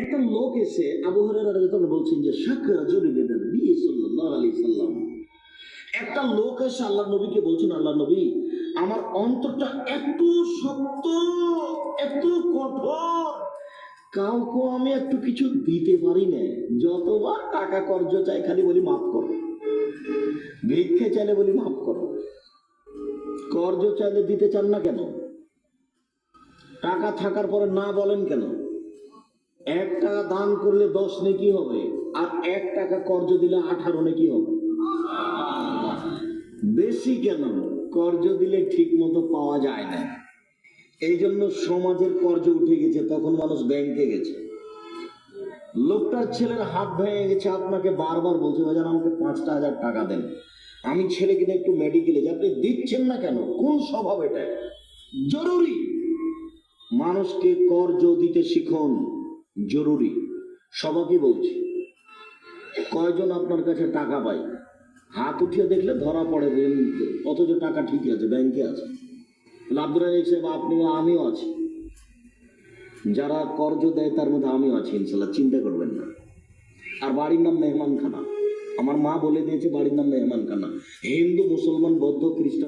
একটা লোক এসে আবু বলছেন যে শাকরা জরিলে নবী সাল্লাল্লাহু আলাইহি সাল্লাম। একটা লোক এসে আল্লাহ নবীকে বলছেন আল্লাহ নবী, আমার অন্তরটা এত শক্ত, এত কঠোর, কাউকে আমি একটু কিছু দিতে পারি না। যতবার টাকা কর্জ চাই খালি বলি মাফ করো। ভিক্ষে চাইলে বলি মাফ করো। কর্জ চাইলে দিতে চান না কেন? টাকা থাকার পরে না বলেন কেন? এক টাকা দান করলে দশ নেকি হবে? আর এক টাকা কর্জ দিলে আঠারো নেকি হবে? বেশি কেন? কর্জ দিলে ঠিক মতো পাওয়া যায় না। এই জন্য সমাজের কর্জ উঠে গেছে, তখন মানুষ ব্যাংকে গেছে। লোকটার ছেলের হাত ভেঙে গেছে, আপনাকে বারবার বলছে বাজার আমাকে পাঁচটা হাজার টাকা দেন। আমি ছেলে নিয়ে একটু মেডিকেলে যে আপনি দিচ্ছেন না কেন? কোন স্বভাব এটা? জরুরি। মানুষকে কর্জ দিতে শিখুন। জরুরি। সবাইকে বলছি, কয়জন আপনার কাছে টাকা পায়? হাত উঠিয়ে দেখলে ধরা পড়ে অথচ টাকা ঠিকই আছে, ব্যাংকে আছে। আব্দুল রাজাক সাহেব আপনিও আমিও আছি। যারা কর্জ দেয়, তার মধ্যে আমিও আছি, ইনশাল্লাহ, চিন্তা করবেন না। আর বাড়ির নাম মেহমান খানা। আমার মা বলে দিয়েছে, বাড়ির নাম মেহমান খানা। হিন্দু, মুসলমান, বৌদ্ধ, খ্রিস্টান